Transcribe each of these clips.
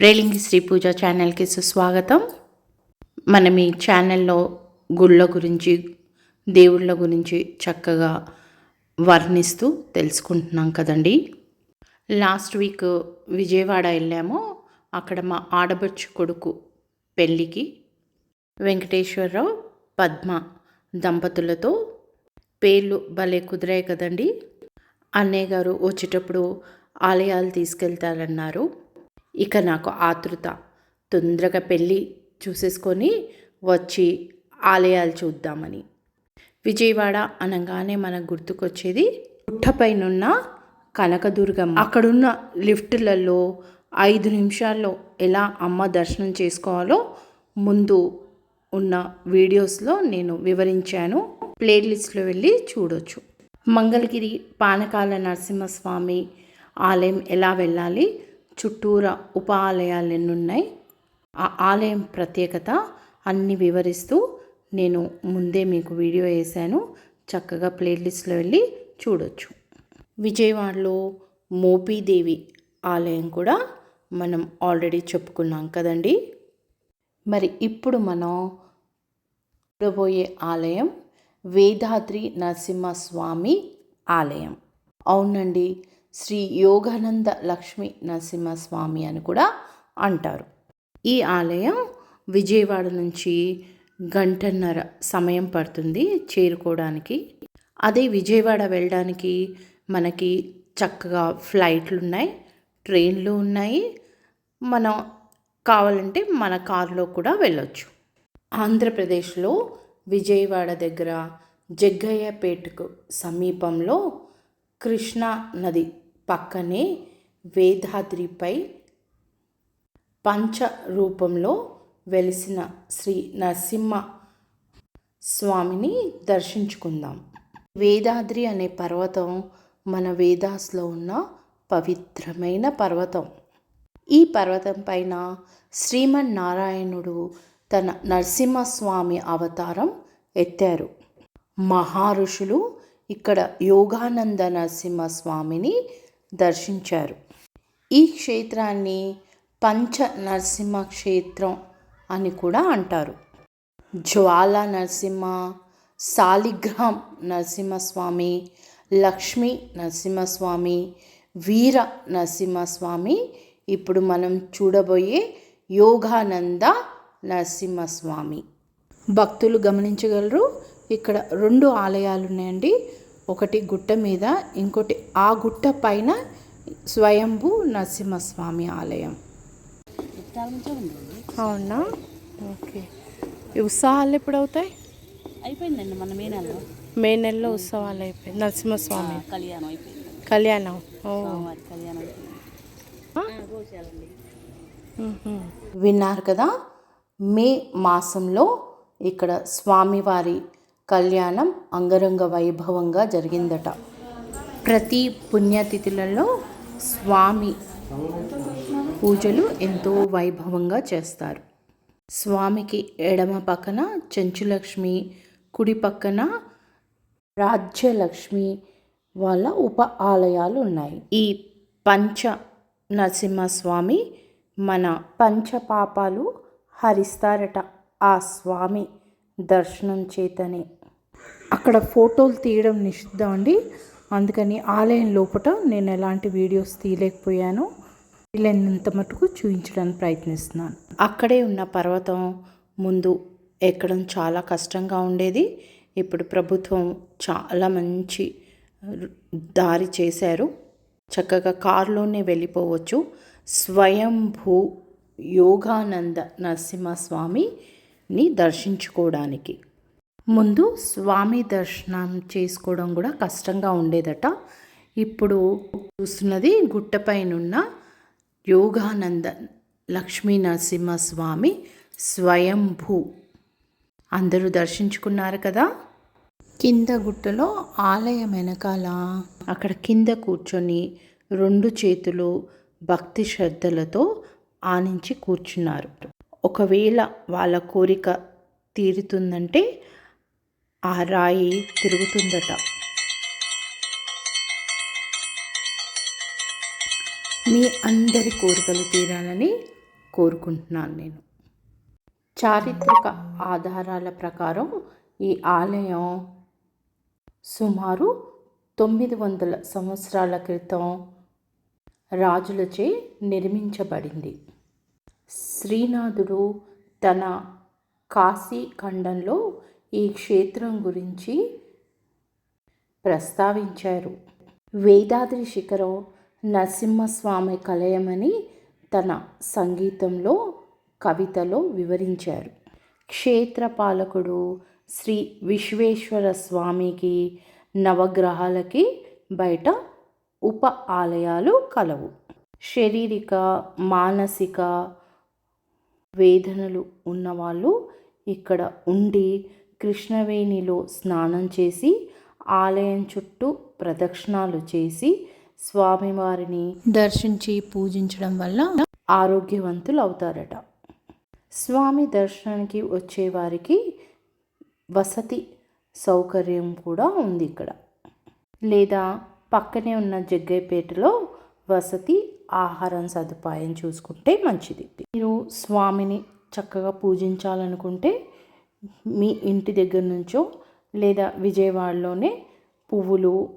రేలింగి శ్రీ పూజ ఛానల్కి సుస్వాగతం. మనం ఈ ఛానల్లో గుళ్ళ గురించి దేవుళ్ళ గురించి చక్కగా వర్ణిస్తూ తెలుసుకుంటున్నాం కదండి. లాస్ట్ వీక్ విజయవాడ వెళ్ళాము. అక్కడ మా ఆడబడుచు కొడుకు పెళ్ళికి వెంకటేశ్వరరావు పద్మ దంపతులతో పేర్లు భలే కుదిరాయి కదండి. అన్నయ్య గారు వచ్చేటప్పుడు ఆలయాలు తీసుకెళ్తారన్నారు. ఇక నాకు ఆతృత. తొందరగా పెళ్ళి చూసేసుకొని వచ్చి ఆలయాలు చూద్దామని. విజయవాడ అనగానే మనకు గుర్తుకొచ్చేది గుట్టపైనున్న కనకదుర్గమ్మ. అక్కడున్న లిఫ్టులలో ఐదు నిమిషాల్లో ఎలా అమ్మ దర్శనం చేసుకోవాలో ముందు ఉన్న వీడియోస్లో నేను వివరించాను. ప్లేలిస్ట్లో వెళ్ళి చూడొచ్చు. మంగళగిరి పానకాల నరసింహస్వామి ఆలయం ఎలా వెళ్ళాలి? చుట్టూరా ఉప ఆలయాలు ఎన్నున్నాయి. ఆ ఆలయం ప్రత్యేకత అన్ని వివరిస్తూ నేను ముందే మీకు వీడియో వేశాను. చక్కగా ప్లేలిస్ట్లో వెళ్ళి చూడొచ్చు. విజయవాడలో మోపీదేవి ఆలయం కూడా మనం ఆల్రెడీ చెప్పుకున్నాం కదండి. మరి ఇప్పుడు మనం చూడబోయే ఆలయం వేదాద్రి నరసింహస్వామి ఆలయం. అవునండి. శ్రీ యోగానంద లక్ష్మీ నరసింహస్వామి అని కూడా అంటారు. ఈ ఆలయం విజయవాడ నుంచి గంటన్నర సమయం పడుతుంది చేరుకోవడానికి. అదే విజయవాడ వెళ్ళడానికి మనకి చక్కగా ఫ్లైట్లు ఉన్నాయి ట్రైన్లు ఉన్నాయి. మనం కావాలంటే మన కారులో కూడా వెళ్ళొచ్చు. ఆంధ్రప్రదేశ్లో విజయవాడ దగ్గర జగ్గయ్యపేటకు సమీపంలో కృష్ణా నది పక్కనే వేదాద్రిపై పంచ రూపంలో వెలిసిన శ్రీ నరసింహ స్వామిని దర్శించుకుందాం. వేదాద్రి అనే పర్వతం మన వేదాస్లో ఉన్న పవిత్రమైన పర్వతం. ఈ పర్వతం పైన శ్రీమన్నారాయణుడు తన నరసింహస్వామి అవతారం ఎత్తారు. మహారుషులు ఇక్కడ యోగానంద నరసింహస్వామిని దర్శించారు. ఈ క్షేత్రాన్ని పంచ నరసింహ క్షేత్రం అని కూడా అంటారు. జ్వాల నరసింహ శాలిగ్రామ్ నరసింహస్వామి లక్ష్మీ నరసింహస్వామి వీర నరసింహస్వామి ఇప్పుడు మనం చూడబోయే యోగానంద నరసింహస్వామి. భక్తులు గమనించగలరు. ఇక్కడ రెండు ఆలయాలు ఉన్నాయండి ఒకటి గుట్ట మీద ఇంకోటి ఆ గుట్ట పైన స్వయంభూ నరసింహస్వామి ఆలయం. అవునా? ఓకే. ఈ ఉత్సవాలు ఎప్పుడు అవుతాయి అయిపోయిందండి మన మే నెలలో. మే నెలలో ఉత్సవాలు అయిపోయి నరసింహస్వామి. కళ్యాణం అయిపోయింది. కళ్యాణం. కళ్యాణం అయిపోయింది. విన్నారు కదా మే మాసంలో ఇక్కడ స్వామివారి కళ్యాణం అంగరంగ వైభవంగా జరిగిందట. ప్రతి పుణ్యతిథులలో స్వామి పూజలు ఎంతో వైభవంగా చేస్తారు. స్వామికి ఎడమ పక్కన చెంచులక్ష్మి కుడి పక్కన రాజ్యలక్ష్మి వాళ్ళ ఉప ఆలయాలు ఉన్నాయి. ఈ పంచ నరసింహస్వామి మన పంచ పాపాలు హరిస్తారట. ఆ స్వామి దర్శనం చేతనే. అక్కడ ఫోటోలు తీయడం నిషిద్ధం అండి. అందుకని ఆలయం లోపల నేను ఎలాంటి వీడియోస్ తీయలేకపోయాను. వీలైనంత మటుకు చూపించడానికి ప్రయత్నిస్తున్నాను. అక్కడే ఉన్న పర్వతం ముందు ఎక్కడం చాలా కష్టంగా ఉండేది. ఇప్పుడు ప్రభుత్వం చాలా మంచి దారి చేశారు. చక్కగా కారులోనే వెళ్ళిపోవచ్చు. స్వయంభూ యోగానంద ని దర్శించుకోవడానికి. ముందు స్వామి దర్శనం చేసుకోవడం కూడా కష్టంగా ఉండేదట. ఇప్పుడు చూస్తున్నది గుట్టపైనున్న యోగానంద లక్ష్మీ నరసింహస్వామి స్వయంభూ. అందరూ దర్శించుకున్నారు కదా? కింద గుట్టలో ఆలయం వెనకాల. అక్కడ కింద కూర్చొని రెండు చేతులు భక్తి శ్రద్ధలతో ఆనించి కూర్చున్నారు. ఒకవేళ వాళ్ళ కోరిక తీరుతుందంటే ఆ రాయి తిరుగుతుందట. మీ అందరి కోరికలు తీరాలని కోరుకుంటున్నాను నేను. చారిత్రక ఆధారాల ప్రకారం ఈ ఆలయం సుమారు తొమ్మిది వందల సంవత్సరాల క్రితం రాజులచే నిర్మించబడింది. శ్రీనాథుడు తన కాశీ ఖండంలో ఈ క్షేత్రం గురించి ప్రస్తావించారు. వేదాద్రి శిఖరం నరసింహస్వామి కలయమని తన సంగీతంలో కవితలో వివరించారు. క్షేత్రపాలకుడు శ్రీ విశ్వేశ్వర స్వామికి నవగ్రహాలకి బయట ఉప ఆలయాలు కలవు. శారీరక మానసిక వేదనలు ఉన్నవాళ్ళు ఇక్కడ ఉండి కృష్ణవేణిలో స్నానం చేసి ఆలయం చుట్టూ ప్రదక్షిణాలు చేసి స్వామివారిని దర్శించి పూజించడం వల్ల ఆరోగ్యవంతులు అవుతారట. స్వామి దర్శనానికి వచ్చేవారికి వసతి సౌకర్యం కూడా ఉంది ఇక్కడ. లేదా పక్కనే ఉన్న జగ్గైపేటలో వసతి ఆహారం సదుపాయం చూసుకుంటే మంచిది. మీరు స్వామిని చక్కగా పూజించాలనుకుంటే మీ ఇంటి దగ్గర నుంచో లేదా విజయవాడలోనే పువ్వులు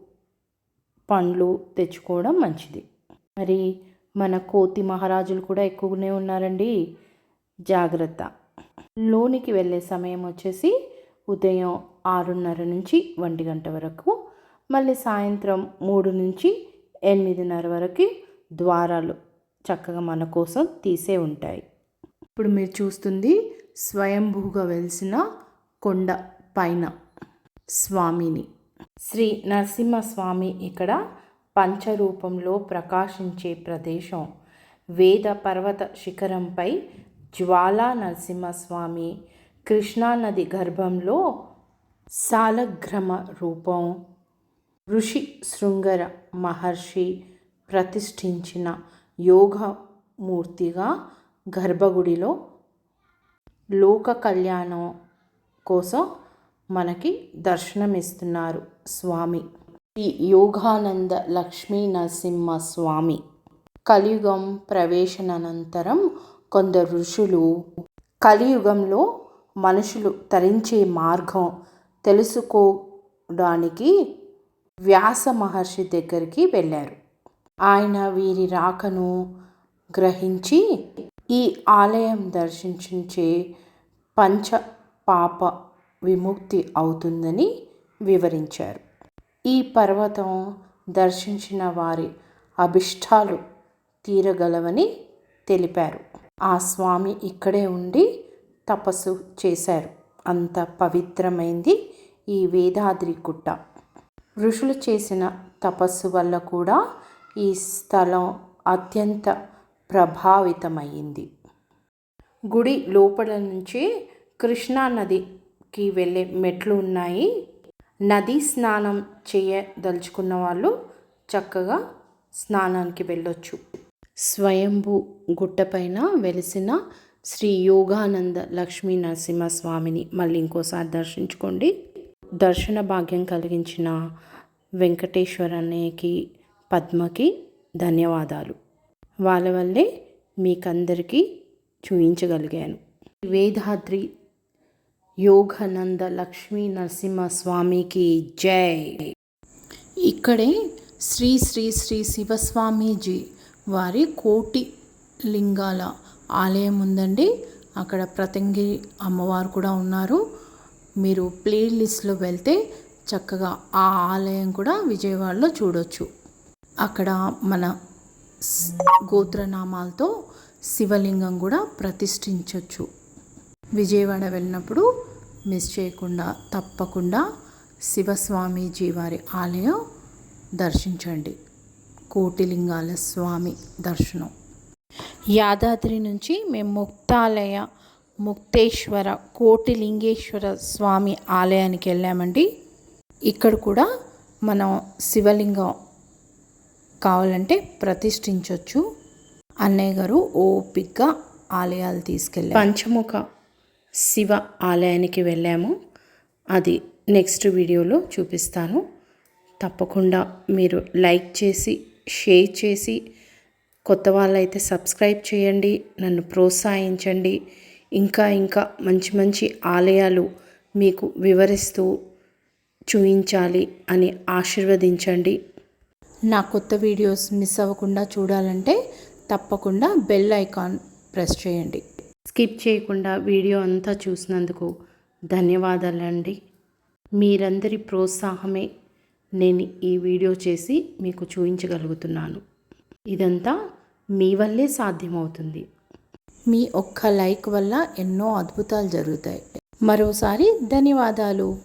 పండ్లు తెచ్చుకోవడం మంచిది. మరి మన కోతి మహారాజులు కూడా ఎక్కువనే ఉన్నారండి. జాగ్రత్త. లోనికి వెళ్ళే సమయం వచ్చేసి ఉదయం ఆరున్నర నుంచి ఒంటి గంట వరకు మళ్ళీ సాయంత్రం మూడు నుంచి ఎనిమిదిన్నర వరకు ద్వారాలు చక్కగా మన కోసం తీసే ఉంటాయి. ఇప్పుడు మీరు చూస్తుంది స్వయంభూగా వెలిసిన కొండ పైన స్వామిని. శ్రీ నరసింహస్వామి ఇక్కడ పంచరూపంలో ప్రకాశించే ప్రదేశం. వేద పర్వత శిఖరంపై జ్వాలా నరసింహస్వామి కృష్ణానది గర్భంలో సాలగ్రమ రూపం. ఋషి శృంగర మహర్షి ప్రతిష్ఠించిన యోగమూర్తిగా గర్భగుడిలో లోక కళ్యాణం కోసం మనకి దర్శనమిస్తున్నారు స్వామి. శ్రీ యోగానంద లక్ష్మీ నరసింహ స్వామి. కలియుగం ప్రవేశనంతరం కొందరు ఋషులు కలియుగంలో మనుషులు తరించే మార్గం తెలుసుకోవడానికి వ్యాస మహర్షి దగ్గరికి వెళ్ళారు. ఆయన వీరి రాకను గ్రహించి ఈ ఆలయం దర్శించే పంచ పాప విముక్తి అవుతుందని వివరించారు. ఈ పర్వతం దర్శించిన వారి అభిష్టాలు తీరగలవని తెలిపారు. ఆ స్వామి ఇక్కడే ఉండి తపస్సు చేశారు. అంత పవిత్రమైంది ఈ వేదాద్రి గుట్ట. ఋషులు చేసిన తపస్సు వల్ల కూడా ఈ స్థలం అత్యంత ప్రభావితమైంది గుడి లోపల నుంచి కృష్ణా నదికి వెళ్ళే మెట్లు ఉన్నాయి. నదీ స్నానం చేయదలుచుకున్న వాళ్ళు చక్కగా స్నానానికి వెళ్ళొచ్చు. స్వయంభూ గుట్టపైన వెలిసిన శ్రీ యోగానంద లక్ష్మీ నరసింహస్వామిని మళ్ళీ ఇంకోసారి దర్శించుకోండి. దర్శన భాగ్యం కలిగించిన వెంకటేశ్వరనేకి పద్మకి ధన్యవాదాలు. వాళ్ళ వల్లే మీకందరికీ చూపించగలిగాను వేదాద్రి యోగానంద లక్ష్మీ నరసింహస్వామికి జై. ఇక్కడే శ్రీ శ్రీ శ్రీ శివస్వామీజీ వారి కోటి లింగాల ఆలయం ఉందండి. అక్కడ ప్రతంగి అమ్మవారు కూడా ఉన్నారు. మీరు ప్లేలిస్ట్లో వెళ్తే చక్కగా ఆ ఆలయం కూడా విజయవాడలో చూడొచ్చు. అక్కడ మన గోత్రనామాలతో శివలింగం కూడా ప్రతిష్ఠించవచ్చు విజయవాడ వెళ్ళినప్పుడు మిస్ చేయకుండా తప్పకుండా శివస్వామీజీ వారి ఆలయం దర్శించండి. కోటిలింగాల స్వామి దర్శనం. యాదాద్రి నుంచి మేము ముక్తాలయ ముక్తేశ్వర కోటిలింగేశ్వర స్వామి ఆలయానికి వెళ్ళామండి. ఇక్కడ కూడా మనం శివలింగం కావాలంటే ప్రతిష్ఠించవచ్చు అన్నయ్య గారు ఓపిక్గా ఆలయాలు తీసుకెళ్ళారు. పంచముఖ శివ ఆలయానికి వెళ్ళాము. అది నెక్స్ట్ వీడియోలో చూపిస్తాను. తప్పకుండా మీరు లైక్ చేసి షేర్ చేసి కొత్త వాళ్ళైతే సబ్స్క్రైబ్ చేయండి నన్ను ప్రోత్సహించండి. ఇంకా ఇంకా మంచి మంచి ఆలయాలు మీకు వివరిస్తూ చూపించాలి అని ఆశీర్వదించండి. నా కొత్త వీడియోస్ మిస్ అవ్వకుండా చూడాలంటే తప్పకుండా బెల్ ఐకాన్ ప్రెస్ చేయండి. స్కిప్ చేయకుండా వీడియో అంతా చూసినందుకు ధన్యవాదాలండి. మీరందరి ప్రోత్సాహమే నేను ఈ వీడియో చేసి మీకు చూపించగలుగుతున్నాను. ఇదంతా మీ వల్లే సాధ్యమవుతుంది. మీ ఒక్క లైక్ వల్ల ఎన్నో అద్భుతాలు జరుగుతాయి. మరోసారి ధన్యవాదాలు.